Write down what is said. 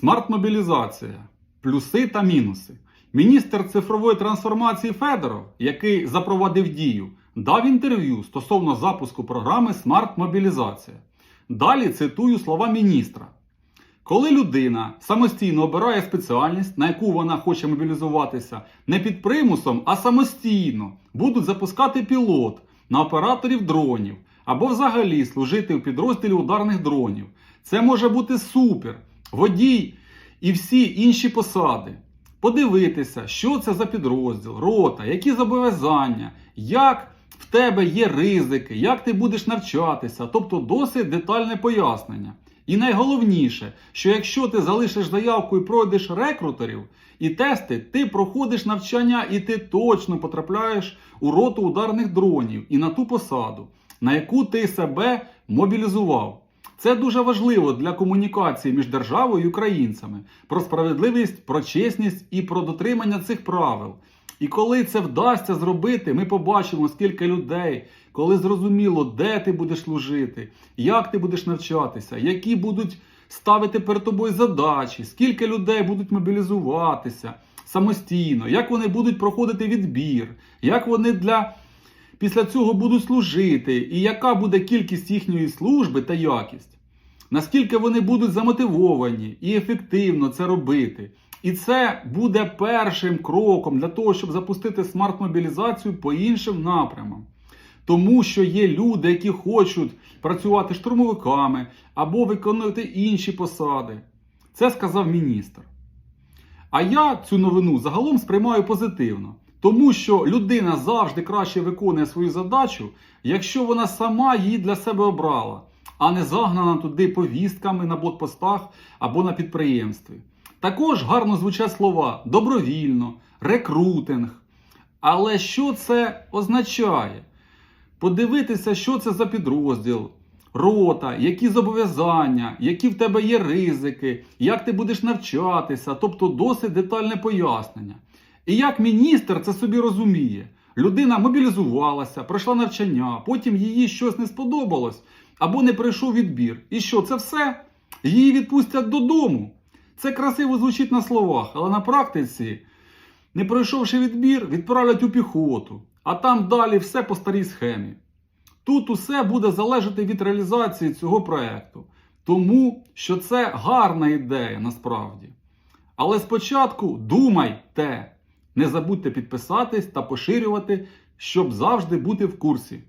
Смарт-мобілізація, плюси та мінуси. Міністр цифрової трансформації Федоров, який запровадив дію, дав інтерв'ю стосовно запуску програми Смарт-мобілізація. Далі цитую слова міністра. Коли людина самостійно обирає спеціальність, на яку вона хоче мобілізуватися, не під примусом, а самостійно будуть запускати пілот на операторів дронів або взагалі служити у підрозділі ударних дронів. Це може бути супер, водій і всі інші посади. Подивитися, що це за підрозділ, рота, які зобов'язання, як в тебе є ризики, як ти будеш навчатися, тобто досить детальне пояснення. І найголовніше, що якщо ти залишиш заявку і пройдеш рекрутерів і тести, ти проходиш навчання і ти точно потрапляєш у роту ударних дронів і на ту посаду, на яку ти себе мобілізував. Це дуже важливо для комунікації між державою і українцями про справедливість, про чесність і про дотримання цих правил. І коли це вдасться зробити, ми побачимо, скільки людей, коли зрозуміло, де ти будеш служити, як ти будеш навчатися, які будуть ставити перед тобою задачі, скільки людей будуть мобілізуватися самостійно, як вони будуть проходити відбір, як вони для після цього будуть служити, і яка буде кількість їхньої служби та якість. Наскільки вони будуть замотивовані і ефективно це робити. І це буде першим кроком для того, щоб запустити смарт-мобілізацію по іншим напрямам. Тому що є люди, які хочуть працювати штурмовиками або виконувати інші посади. Це сказав міністр. А я цю новину загалом сприймаю позитивно. Тому що людина завжди краще виконує свою задачу, якщо вона сама її для себе обрала, а не загнана туди повістками на блокпостах або на підприємстві. Також гарно звучать слова добровільно, рекрутинг. Але що це означає? Подивитися, що це за підрозділ, рота, які зобов'язання, які в тебе є ризики, як ти будеш навчатися, тобто досить детальне пояснення. І як міністр це собі розуміє, людина мобілізувалася, пройшла навчання, потім їй щось не сподобалось або не пройшов відбір. І що, це все? Її відпустять додому. Це красиво звучить на словах, але на практиці, не пройшовши відбір, відправлять у піхоту, а там далі все по старій схемі. Тут усе буде залежати від реалізації цього проекту, тому що це гарна ідея насправді. Але спочатку думайте, не забудьте підписатись та поширювати, щоб завжди бути в курсі.